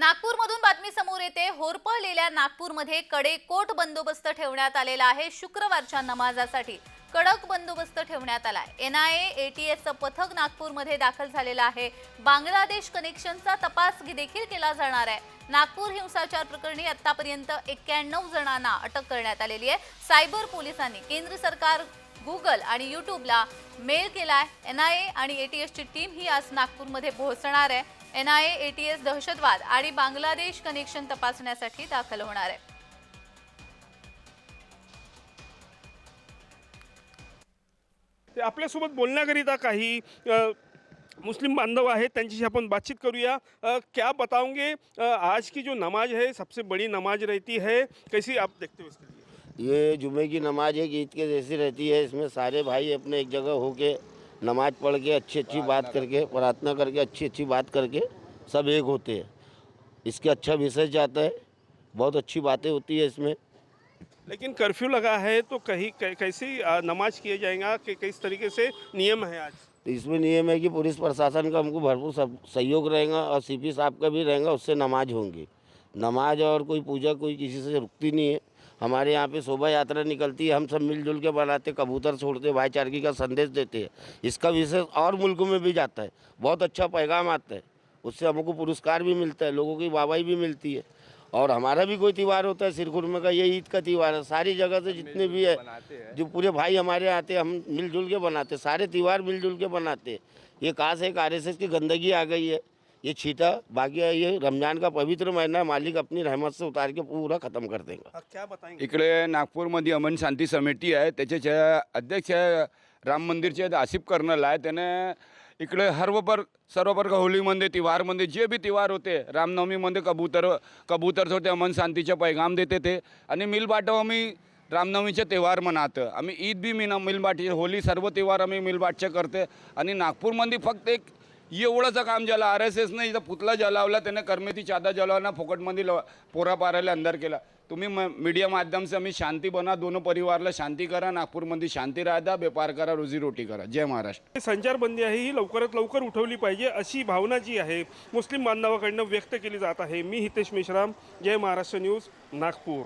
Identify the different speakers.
Speaker 1: नागपूरमधून बातमी समोर येते. होरपळलेल्या नागपूरमध्ये कडेकोट बंदोबस्त ठेवण्यात आलेला आहे. शुक्रवारच्या नमाजासाठी कडक बंदोबस्त ठेवण्यात आलाय एनआयए एटीएसचं पथक नागपूरमध्ये दाखल झालेलं आहे. बांगलादेश कनेक्शनचा तपास देखील केला जाणार आहे. नागपूर हिंसाचार प्रकरणी आतापर्यंत एक्क्याण्णव जणांना अटक करण्यात आलेली आहे. सायबर पोलिसांनी केंद्र सरकार गुगल आणि यूट्यूबला मेल केला आहे एन आय ए आणि एटीएसची टीम ही आज नागपूरमध्ये पोहोचणार आहे. एनआयए एटीएस दहशतवाद आणि बांगलादेश कनेक्शन तपासण्यासाठी दाखल होणार आहे.
Speaker 2: ते आपल्यासोबत बोलण्याकरिता काही मुस्लिम बांधव आहेत त्यांच्याशी आपण बातचीत करूया. क्या बताओगे? अ, आज की जो नमाज है सबसे बड़ी नमाज रहती है कैसी आप देखते हो इसके लिए?
Speaker 3: ये जुमे की नमाज एक ईद के जैसी रहती है इसमें सारे भाई अपने एक जगह होके नमाज़ पढ़ के अच्छी अच्छी बात करके प्रार्थना करके अच्छी अच्छी बात करके सब एक होते हैं। इसके अच्छा विषय जाता है। बहुत अच्छी बातें होती है इसमें।
Speaker 2: लेकिन कर्फ्यू लगा है तो कहीं कैसी नमाज़ किया जाएगा? कि किस तरीके से नियम है आज?
Speaker 3: तो इसमें नियम है कि पुलिस प्रशासन का हमको भरपूर सब सहयोग रहेगा और सीपी साहब का भी रहेगा उससे नमाज़ होंगी। नमाज़ और कोई पूजा कोई किसी से रुकती नहीं है। हमारे यहाँ पे शोभा यात्रा निकलती है हम सब मिलजुल के बनाते कबूतर छोड़ते भाईचारगी का संदेश देते हैं। इसका विशेष और मुल्कों में भी जाता है। बहुत अच्छा पैगाम आता है। उससे हमको पुरस्कार भी मिलता है लोगों की वाहवाही भी मिलती है। और हमारा भी कोई त्यौहार होता है सिरखुरमा का ये ईद का त्यौहार है। सारी जगह से जितने भी है जो पूरे भाई हमारे आते हैं हम मिलजुल के बनाते सारे त्यौहार मिलजुल के बनाते हैं। ये कहाँ से एक आर की गंदगी आ गई है। ये छीटा बाकी ये रमजान का पवित्र महीना मालिक अपनी रहमत से उतार के पूरा ख़त्म कर देगा।
Speaker 2: क्या बताएंगे?
Speaker 4: इकडे नागपूरमध्ये अमन शांती समिती आहे त्याचे अध्यक्ष आहे, राम मंदिरचे आसिफ कर्नल आहे त्याने इकडे हरवपर सर्वपर होलीमध्ये तिवारमध्ये जे बी तिवार होते रामनवमीमध्ये कबूतर कबूतर होते अमन शांतीचे पैगाम देते ते. आणि मिलबाटव आम्ही रामनवमीचे त्यौहार मनातं. आम्ही ईद बी मिना मिलबाटी होली सर्व त्यौहार आम्ही मिलबाटचे करते. आणि नागपूरमध्ये फक्त एक एवढंचं काम झालं. आर एस एसनं इथं पुतला जलावला त्याने कर्मेती चादा जलावला फुकटमध्ये ल पोरा पारायला अंदर केला. तुम्ही म मीडिया माध्यम से आम्ही शांती बना दोनों परिवारला शांती करा नागपूरमध्ये शांती राहता व्यापार करा रोजीरोटी करा. जय महाराष्ट्र.
Speaker 2: संचारबंदी आहे ही लवकरात लवकर उठवली पाहिजे अशी भावना जी आहे मुस्लिम बांधवाकडनं व्यक्त केली जात आहे. मी हितेश मेश्राम जय महाराष्ट्र न्यूज नागपूर.